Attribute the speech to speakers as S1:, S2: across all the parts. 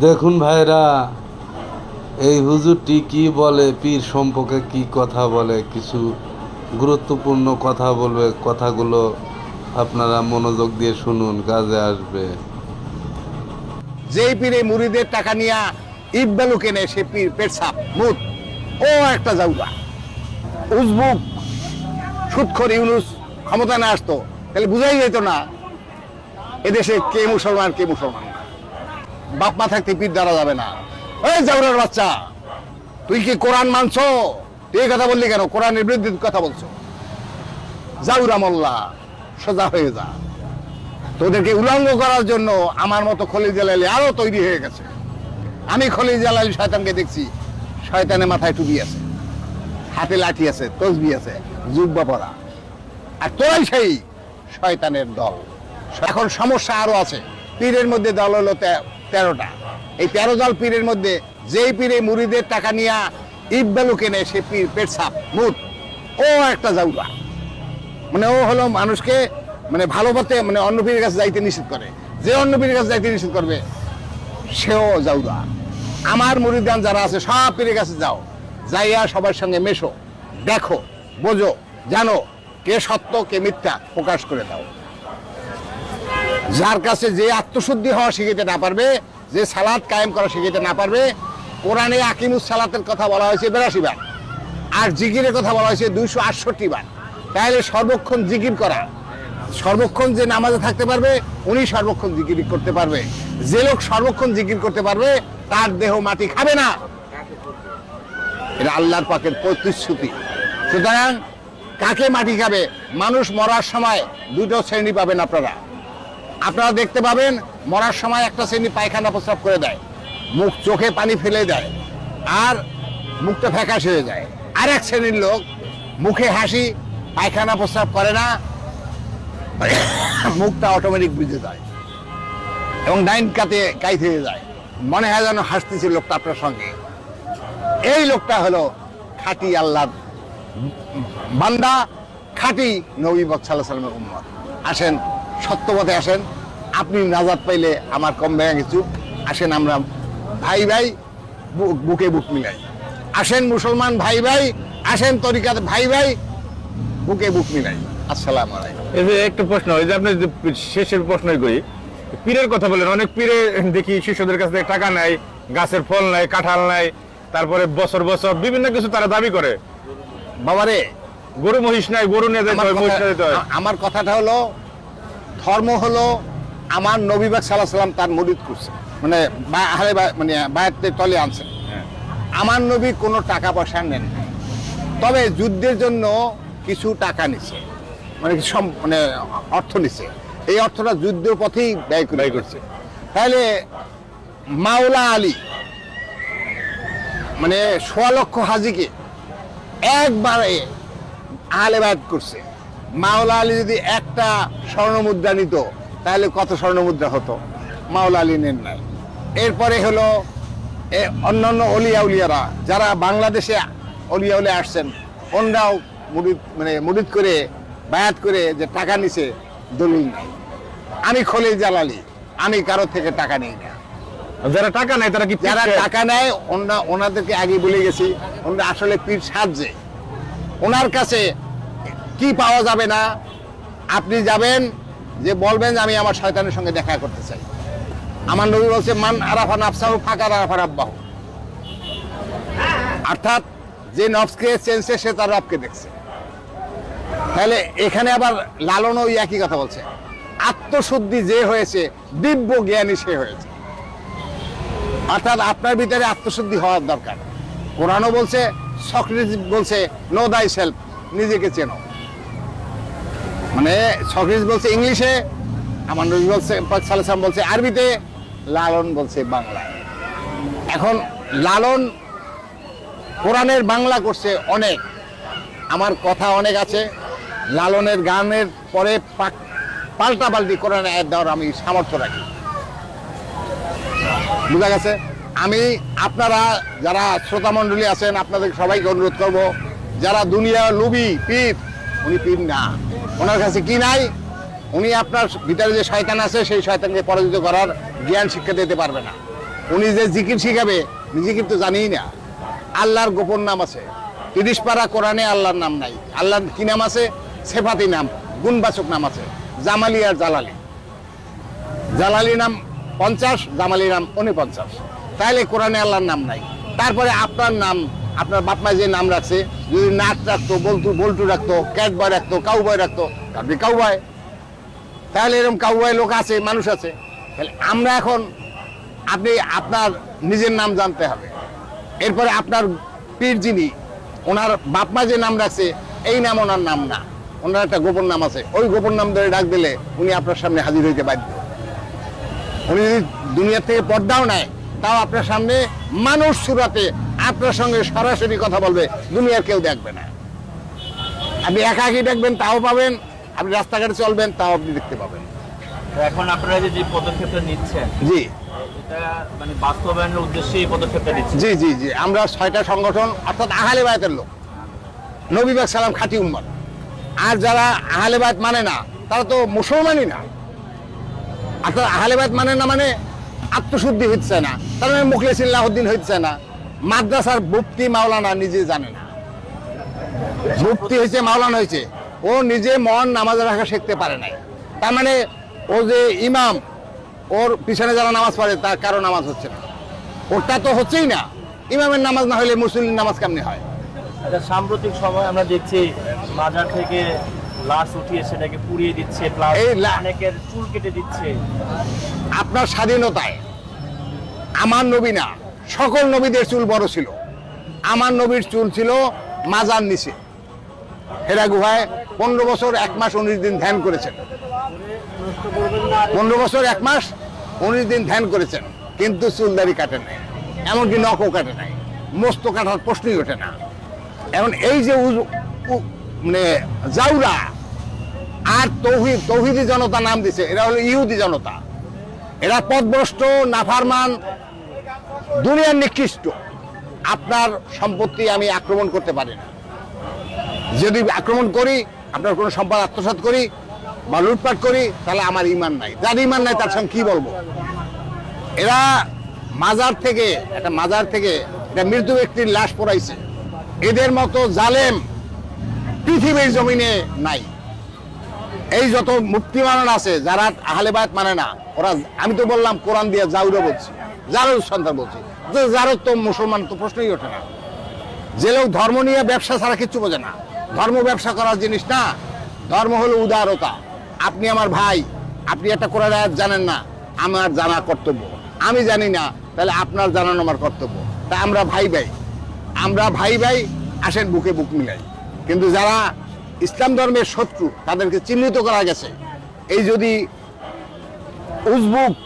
S1: দেখুন ভাইরা, এই হুজুরটি কি বলে, পীর সম্পর্কে কি কথা বলে, কিছু গুরুত্বপূর্ণ কথা বলবে, কথাগুলো আপনারা মনোযোগ দিয়ে শুনুন, কাজে আসবে।
S2: যেই পীরে মুড়িদের টাকা নিয়া ইব্বালু কেনে সে পীর পেটসাপ মুত, ও একটা জাউলা উজবুক সুৎখর ইউনুস ক্ষমতা না আসতো, তাহলে বুঝাই যেত না, এদেশে কে মুসলমান কে মুসলমান? বাপ মা থাকতে পীর ধরা যাবে না। ওই জাউরার বাচ্চা, তুই কি কোরআন মানছ? তুই এই কথা বললি কেন? কোরআনের বিরুদ্ধে কথা বলছো। জাউরা মোল্লা, সোজা হয়ে যা। তোদেরকে উলঙ্গ করার জন্য আমার মতো খলি জালালি আরও তৈরি হয়ে গেছে। আমি খলি জালালি শয়তানকে দেখছি, শয়তানের মাথায় টুপি আছে, হাতে লাঠি আছে, তসবি আছে, জুব্বা পরা। আর তোরাই সেই শয়তানের দল। এখন সমস্যা আরও আছে। পীরের মধ্যে দল হলো তেরোটা। এই তেরো দল পীরের মধ্যে যেই পীরে মুড়িদের টাকা নিয়া ইব্বালু কেনে, সে পীর পেট সাপ মুত। ও একটা জাউলা মানে ও হলো মানুষকে মানে ভালো পথে মানে অন্য পীরের কাছে যাইতে নিষেধ করে। যে অন্য পীরের কাছে যাইতে নিষেধ করবে, সেও যাউদা আমার মুরিদান যারা আছে, সব পীরের কাছে যাও। যাইয়া সবার সঙ্গে মেশো, দেখো, বোঝো, জানো, কে সত্য, কে মিথ্যা প্রকাশ করে দাও। যার কাছে যে আত্মশুদ্ধি হওয়া শিখিতে না পারবে, যে সালাদ কায়েম করা শিখিতে না পারবে, কোরআনে আকিমুস সালাতের কথা বলা হয়েছে বেরাশি বার, আর জিকিরের কথা বলা হয়েছে দুইশো আটষট্টি বার। তাহলে সর্বক্ষণ জিকির করা, সর্বক্ষণ যে নামাজে থাকতে পারবে, উনি সর্বক্ষণ জিকির করতে পারবে। যে লোক সর্বক্ষণ জিকির করতে পারবে, তার দেহ মাটি খাবে না। এটা আল্লাহর পাকের প্রতিশ্রুতি। সুতরাং কাকে মাটি খাবে? মানুষ মরার সময় দুটো শ্রেণি পাবেন আপনারা। আপনারা দেখতে পাবেন, মরার সময় একটা শ্রেণি পায়খানা প্রস্রাব করে দেয়। মুখ, চোখে পানি ফেলে দেয় আর মুখটা ফ্যাকাশ হয়ে যায়। আর এক শ্রেণির লোক মুখে হাসি, পায়খানা প্রস্রাব করে না, মুখটা অটোমেটিক বুঝে যায় এবং ডাইন কাতে কাইত থেকে যায়। মনে হয় যেন হাসতেছে লোকটা আপনার সঙ্গে। এই লোকটা হলো খাঁটি আল্লাহ বান্দা, খাঁটি নবী বক সাল্লাহ সাল্লামের উম্মত। আসেন সত্যপথে আসেন। আপনি নাজাদ পাইলে আমার কম ভেঙে কিছু। আসেন আমরা ভাই ভাই বুকে বুক মিলাই। আসেন মুসলমান ভাই ভাই আসেন তরিকাত ভাই ভাই বুকে বুক মিলাই। আসসালামু আলাইকুম।
S3: একটা প্রশ্ন এই যে আপনি শেষের প্রশ্নই করি পীরের কথা বলেন অনেক পীরে দেখি শিশুদের কাছ থেকে টাকা নেয় গাছের ফল নাই কাঁঠাল নাই তারপরে বছর বছর বিভিন্ন কিছু তারা দাবি করে।
S2: বাবারে
S3: গরু মহিষ নাই গরু নিয়ে যেতে হয় মহিষ
S2: আ- আমার কথাটা হলো ধর্ম হলো আমার নবীবাগ সাল্লাহ সাল্লাম তার মরিদ করছে। মানে বা- মানে বায়াতের তলে আনছেন
S3: হ্যাঁ।
S2: আমার নবী কোনো টাকা পয়সা নেন তবে যুদ্ধের জন্য কিছু টাকা নিছে। মানে মানে অর্থ নিছে। এই অর্থটা যুদ্ধের পথেই ব্যয়
S3: ব্যয় করছে।
S2: তাহলে মাওলা আলী মানে সোয়া লক্ষ হাজিকে একবারে আহলে করছে। মাওলা আলী যদি একটা স্বর্ণ মুদ্রা নিত তাহলে কত স্বর্ণ মুদ্রা হতো? মাওলা আলী নেন নাই। এরপরে হলো অন্যান্য অলিয়া উলিয়ারা যারা বাংলাদেশে অলিয়া উলিয়া আসছেন ওনরাও মুরিদ মানে মুরিদ করে বায়াত করে যে টাকা নিছে দলিল নাই। আমি খলিল জালালি আমি কারও থেকে টাকা নিই না।
S3: যারা টাকা নেয় তারা কি
S2: যারা টাকা নেয় ওনারা ওনাদেরকে আগে বলে গেছি ওনারা আসলে পীর সাহায্যে ওনার কাছে কি পাওয়া যাবে না, আপনি যাবেন যে বলবেন যে আমি আমার শয়তানের সঙ্গে দেখা করতে চাই। আমার নবী বলছে, মান আরাফা নাফসাহু ফাঁকা আরাফা রাব্বাহু। অর্থাৎ যে নফসকে চেনছে, সে তার রবকে দেখছে। তাহলে এখানে আবার লালন ওই একই কথা বলছে। আত্মশুদ্ধি যে হয়েছে, দিব্য জ্ঞানী সে হয়েছে। অর্থাৎ আপনার ভিতরে আত্মশুদ্ধি হওয়ার দরকার। কোরআনও বলছে সক্রেটিস বলছে নো দাই সেলফ নিজেকে চেনো। মানে সক্রেটিস বলছে ইংলিশে আমার নবী বলছে সালাম বলছে আরবিতে, লালন বলছে বাংলায় এখন লালন কোরআনের বাংলা করছে অনেক। আমার কথা অনেক আছে। লালনের গানের পরে পাল্টা পাল্টি কোরআনে আয়াত দেওয়ার আমি সামর্থ্য রাখি। বুঝা গেছে? আমি, আপনারা যারা শ্রোতা মণ্ডলী আছেন আপনাদের সবাইকে অনুরোধ করব, যারা দুনিয়া লুবি পীর, উনি পীর না। ওনার কাছে কি নাই, উনি আপনার ভিতরে যে শয়তান আছে, সেই শয়তানকে পরাজিত করার জ্ঞান শিক্ষা দিতে পারবে না। উনি যে জিকির শিখাবে নিজে কিন্তু জানিই না। আল্লাহর গোপন নাম আছে। তিরিশ পারা কোরআনে আল্লাহর নাম নাই। আল্লাহর কি নাম আছে? সেফাতি নাম, গুণবাচক নাম আছে। জামালি আর জালালি। জালালি নাম পঞ্চাশ জামালি নাম উনপঞ্চাশ। তাইলে কোরআনে আল্লাহর নাম নাই। তারপরে আপনার নাম আপনার বাপ মা যে নাম রাখছে, যদি নাট রাখতো, বল্টু বল্টু রাখতো ক্যাট বয় রাখতো কাউ বয় রাখতো, আপনি কাউ বয় তাহলে এরকম কাউ বয় লোক আছে, মানুষ আছে। তাহলে আমরা এখন আপনি আপনার নিজের নাম জানতে হবে। এরপরে আপনার পীর যিনি, ওনার বাপ মা যে নাম রাখছে, এই নাম ওনার নাম না। ওনার একটা গোপন নাম আছে। ওই গোপন নাম ধরে ডাক দিলে উনি আপনার সামনে হাজির হইতে বাধ্য। উনি যদি দুনিয়ার থেকে পর্দাও নেয়, তাও আপনার সামনে মানুষ সুরাতে আপনার সঙ্গে সরাসরি কথা বলবে দুনিয়ার কেউ দেখবে না। আপনি একাকি দেখবেন তাও পাবেন আপনি রাস্তাঘাটে চলবেন তাও আপনি দেখতে পাবেন।
S4: এখন আপনারা যে যে পদক্ষেপটা নিচ্ছেন
S2: জি।
S4: মানে বাস্তবায়নের উদ্দেশ্যে এই পদক্ষেপটা নিচ্ছেন?
S2: জি জি জি। আমরা ছয়টা সংগঠন অর্থাৎ আহলে বায়তের লোক। নবীবাগ সালাম খাঁটি উম্মত। আর যারা আহলে বায়ত মানে না তারা তো মুসলমানই না। অর্থাৎ আহলে বায়ত মানে না মানে আত্মশুদ্ধি হচ্ছে না। তার মানে মুখলেসিল্লাহদ্দিন হচ্ছে না। মাদ্রাসার মুফতি মাওলানা নিজে জানে না মুফতি হয়েছে মাওলানা হয়েছে ও নিজে মন নামাজ রাখা শিখতে পারে নাই। তার মানে ও যে ইমাম ওর পিছনে যারা নামাজ পড়ে তার কারও নামাজ হচ্ছে না। ওটা তো হচ্ছেই না। ইমামের নামাজ না হলে মুসলিম নামাজ কেমনি হয়?
S4: এটা সাম্প্রতিক সময় আমরা দেখছি মাজার থেকে লাশ উঠিয়ে সেটাকে পুড়িয়ে দিচ্ছে অনেকের চুল কেটে দিচ্ছে।
S2: আপনার স্বাধীনতায় আমার নবী না সকল নবীদের চুল বড় ছিল। আমার নবীর চুল ছিল মাজার নিচে। হেরা গুহায় পনেরো বছর এক মাস উনিশ দিন ধ্যান করেছেন। পনেরো বছর এক মাস উনিশ দিন ধ্যান করেছেন, কিন্তু চুলদারি কাটে নাই। এমনকি নখও কাটে নাই। মস্ত কাটার প্রশ্নই ওঠে না। এখন এই যে মানে জাউরা, আর তৌহিদ, তৌহিদি জনতা নাম দিছে, এরা হলো ইহুদি জনতা। এরা পদভ্রষ্ট, নাফারমান দুনিয়ার নিকৃষ্ট। আপনার সম্পত্তি আমি আক্রমণ করতে পারি না। যদি আক্রমণ করি, আপনার কোনো সম্পদ আত্মসাৎ করি বা লুটপাট করি, তাহলে আমার ইমান নাই। যার ইমান নাই, তার সঙ্গে কি বলব? এরা মাজার থেকে, একটা মাজার থেকে একটা মৃত ব্যক্তির লাশ পড়াইছে। এদের মতো জালেম পৃথিবীর জমিনে নাই। এই যত মুক্তি মানন আছে, যারা আহলে বায়াত মানে না, ওরা আমি তো বললাম, কোরআন দিয়ে জাউরে বলছি। জারুর সন্তান বলছি। যে জারুর তো মুসলমান, তো প্রশ্নই ওঠে না। যে লোক ধর্ম নিয়ে ব্যবসা ছাড়া কিচ্ছু বোঝে না। ধর্ম ব্যবসা করার জিনিস না। ধর্ম হলো উদারতা। আপনি আমার ভাই, আপনি একটা কোরআন আয়াত জানেন না, আমার জানা কর্তব্য। আমি জানি না, তাহলে আপনার জানানো আমার কর্তব্য। তা আমরা ভাই ভাই, আমরা ভাই ভাই আসেন বুকে বুক মিলাই। কিন্তু যারা ইসলাম ধর্মের শত্রু, তাদেরকে চিহ্নিত করা গেছে। এই যদি উজবুক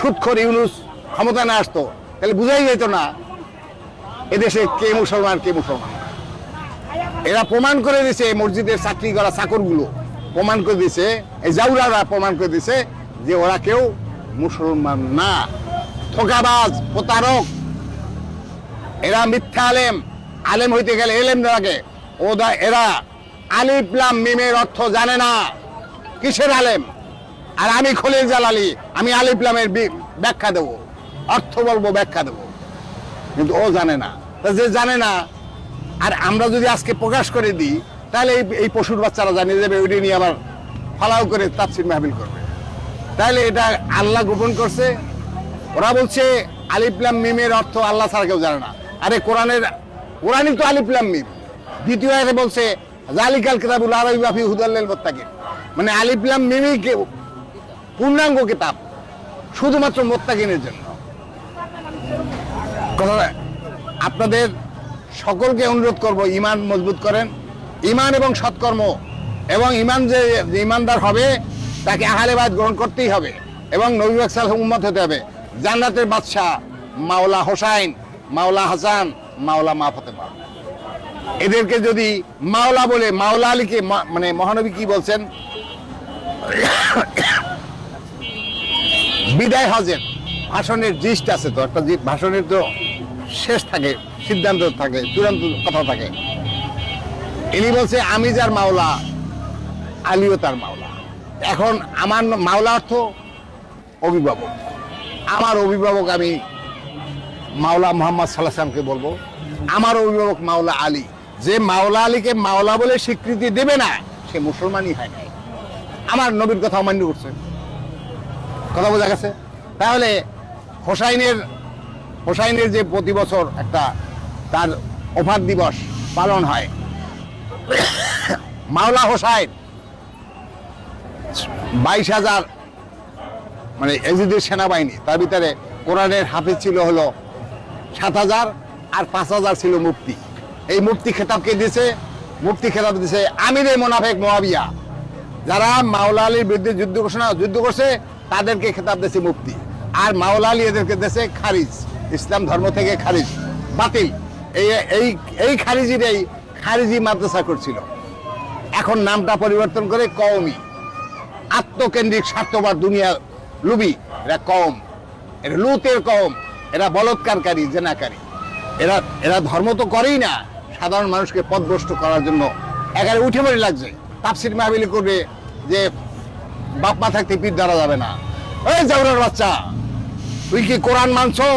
S2: সুৎখর ইউনুস ক্ষমতা না আসতো, তাহলে বুঝাই যেত না এদেশে কে মুসলমান কে মুসলমান। এরা প্রমাণ করে দিছে মসজিদের চাকরি করা চাকরগুলো। প্রমাণ করে দিছে, এই জাউরারা প্রমাণ করে দিছে যে ওরা কেউ মুসলমান না। ঠকাবাজ প্রতারক। এরা মিথ্যা আলেম। আলেম হইতে গেলে এলেম লাগে। ওদা এরা আলিফলাম মিমের অর্থ জানে না। কিসের আলেম? আর আমি খলিল জালালি আমি আলিফলামের ব্যাখ্যা দেব। অর্থ বলব, ব্যাখ্যা দেব। কিন্তু ও জানে না। যে জানে না, আর আমরা যদি আজকে প্রকাশ করে দিই, তাহলে এই এই পশুর বাচ্চারা জানিয়ে যাবে ওইটা নিয়ে আবার ফালাও করে তাফসির মাহবিল করবে। তাহলে এটা আল্লাহ গোপন করছে। ওরা বলছে আলিফলাম মিমের অর্থ আল্লাহ ছাড়া কেউ জানে না। আরে কোরআনের কোরআনই তো আলিফলাম মিম। দ্বিতীয় বলছে, জালিকাল কিতাবুল আরবি বাফি হুদাল্লিল মানে আলিফলাম মিমই কে- পূর্ণাঙ্গ কিতাব শুধুমাত্র মোত্তাকিনের জন্য। আপনাদের সকলকে অনুরোধ করব ইমান মজবুত করেন। ইমান এবং সৎকর্ম এবং ইমান যে ইমানদার হবে, তাকে আহলেবাদ গ্রহণ করতেই হবে এবং নবী সাল উম্মত হতে হবে। জান্নাতের বাদশাহ মাওলা হোসাইন, মাওলা হাসান, মাওলা মা ফতেমা। এদেরকে যদি মাওলা বলে, মাওলা আলীকে মানে মহানবী কি বলছেন? বিদায় হজের। ভাষণের জিস্ট আছে তো একটা ভাষণের তো শেষ থাকে, সিদ্ধান্ত থাকে, চূড়ান্ত কথা থাকে। ইনি বলছে, আমি যার মাওলা, আলিও তার মাওলা। এখন আমার মাওলা অর্থ অভিভাবক। আমার অভিভাবক আমি মাওলা মোহাম্মদ সাল্লাহামকে বলব। আমার অভিভাবক মাওলা আলী। যে মাওলা আলীকে মাওলা বলে স্বীকৃতি দেবে না, সে মুসলমানই হয় নাই। আমার নবীর কথা অমান্য করছে। কথা বোঝা গেছে। তাহলে হোসাইনের হোসাইনের যে প্রতি বছর একটা তার অফার দিবস পালন হয়। মাওলা হোসাইন বাইশ হাজার মানে এজিদের সেনাবাহিনী, তার ভিতরে কোরআনের হাফিজ ছিল হলো সাত হাজার আর পাঁচ হাজার ছিল মুফতি। এই মুফতি খেতাবকে দিয়েছে? মুফতি খেতাব দিয়েছে আমিরে মোনাফেক মোয়াবিয়া। যারা মাওলা আলীর বিরুদ্ধে যুদ্ধ ঘোষণা যুদ্ধ করছে তাদেরকে খেতাব দিয়েছে মুফতি। আর মাওলা আলী এদেরকে দিয়েছে খারিজ। ইসলাম ধর্ম থেকে খারিজ। বাতিল। এই এই এই খারিজিরাই, খারিজি মাদ্রাসা করছিল। এখন নামটা পরিবর্তন করে কওমি। আত্মকেন্দ্রিক স্বার্থবাদ দুনিয়া লুবি। এরা কম এরা লুতের কম এরা বলৎকারকারী, জেনাকারী। এরা এরা ধর্ম তো করেই না। সাধারণ মানুষকে পদভ্রষ্ট করার জন্য। একেবারে উঠে পড়ে লাগছে। তাপসির মাহবিলি করবে যে বাপ মা থাকতে পিঠ ধরা যাবে না। এই জাউরার বাচ্চা, তুই কি কোরআন মানছো?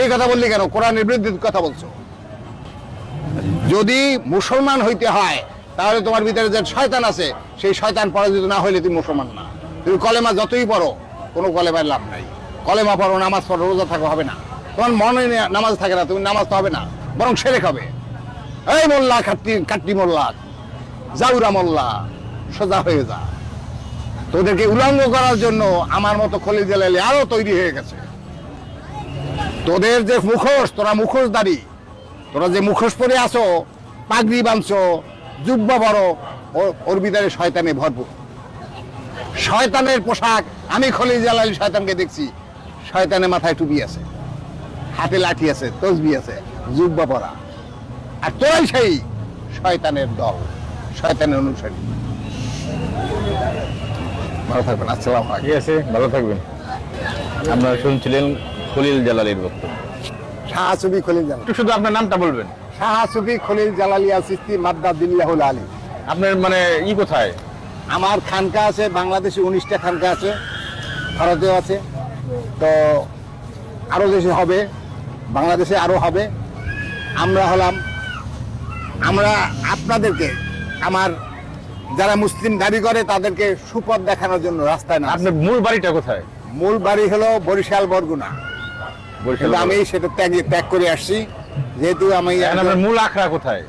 S2: এই কথা বললি কেন? কোরআনের বিরুদ্ধে কথা বলছো। যদি মুসলমান হইতে হয়, তাহলে তোমার ভিতরে যে শয়তান আছে, সেই শয়তান পরাজিত না হইলে তুমি মুসলমান না। তুমি কলেমা যতই পড়ো, কোনো কলেমার লাভ নাই। কলেমা পড়ো, নামাজ পড়ো, রোজা থাকো হবে না। তোমার মনে নামাজ থাকে না, তুমি নামাজ তো হবে না, বরং সেরে খাবে। এই মোল্লা কাট্টি কাট্টি মোল্লা, জাউরা মোল্লা, সোজা হয়ে যা। তোদেরকে উলঙ্গ করার জন্য আমার মতো খলিল জেলালি আরও তৈরি হয়ে গেছে। তোদের যে মুখোশ, তোরা মুখোশদারি তোরা যে মুখোশ পরে আসো পাগড়ি বাঁধছো জুব্বা বড় ওর- ভিতরে শয়তানে ভরপুর। শয়তানের পোশাক, আমি খলিল জালালি শয়তানকে দেখছি, শয়তানের মাথায় টুপি আছে, হাতে লাঠি আছে, তসবি আছে, জুব্বা পরা। আর তোরাই সেই শয়তানের দল, শয়তানের অনুসারী। ভালো থাকবেন আসসালাম
S3: ঠিক আছে ভালো থাকবেন। আপনারা শুনছিলেন খলিল জালালির বক্তব্য।
S2: শাহ সুবি খলিল জালালি।
S3: একটু শুধু আপনার নামটা বলবেন।
S2: শাহ সুবি খলিল জালালি আসিস্তি মাদ্দা দিল্লাহুল আলী।
S3: আপনার মানে ই কোথায়?
S2: আমার খানকা আছে বাংলাদেশে উনিশটা খানকা আছে ভারতেও আছে। তো আরও দেশে হবে বাংলাদেশে আরও হবে। আমরা হলাম আমরা আপনাদেরকে আমার যারা মুসলিম দাবি করে তাদেরকে সুপথ দেখানোর জন্য রাস্তায় না
S3: আপনার মূল বাড়িটা কোথায়?
S2: মূল বাড়ি হলো বরিশাল বরগুনা।
S3: বরিশাল
S2: কিন্তু আমি সেটা ত্যাগ ত্যাগ করে আসছি। যেহেতু আমি
S3: মূল আখড়া কোথায়?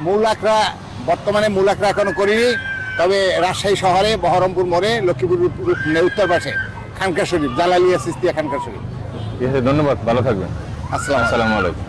S3: মূল-
S2: আখড়া বর্তমানে মূল আখড়া এখনও করিনি। তবে রাজশাহী শহরে বহরমপুর মোড়ে লক্ষ্মীপুর উত্তর পাশে খানকা শরীফ জালালিয়া সিস্তিয়া খানকা শরীফ।
S3: ঠিক আছে ধন্যবাদ ভালো থাকবেন।
S2: আসসালাম
S3: আসসালামু আলাইকুম।